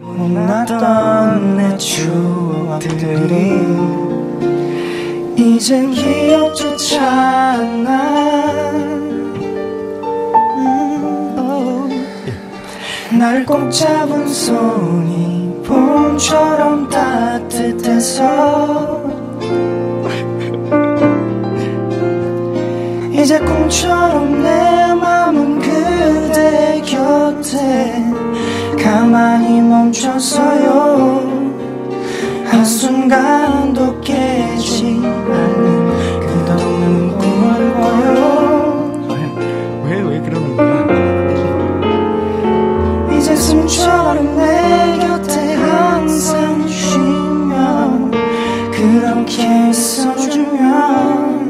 못났던 내 추억들이 이젠 기억조차 안나. 나를 꼭 잡은 손이 봄처럼 따뜻해서 이제 꿈처럼 내 맘은 그대 곁에 가만히 멈춰서요. 한순간도 깨지 않는 끝없는 꿈을 꿔요. 왜왜 왜 그러는 거야 이제 숨처럼 내 곁에 항상 쉬면 그렇게 있어주면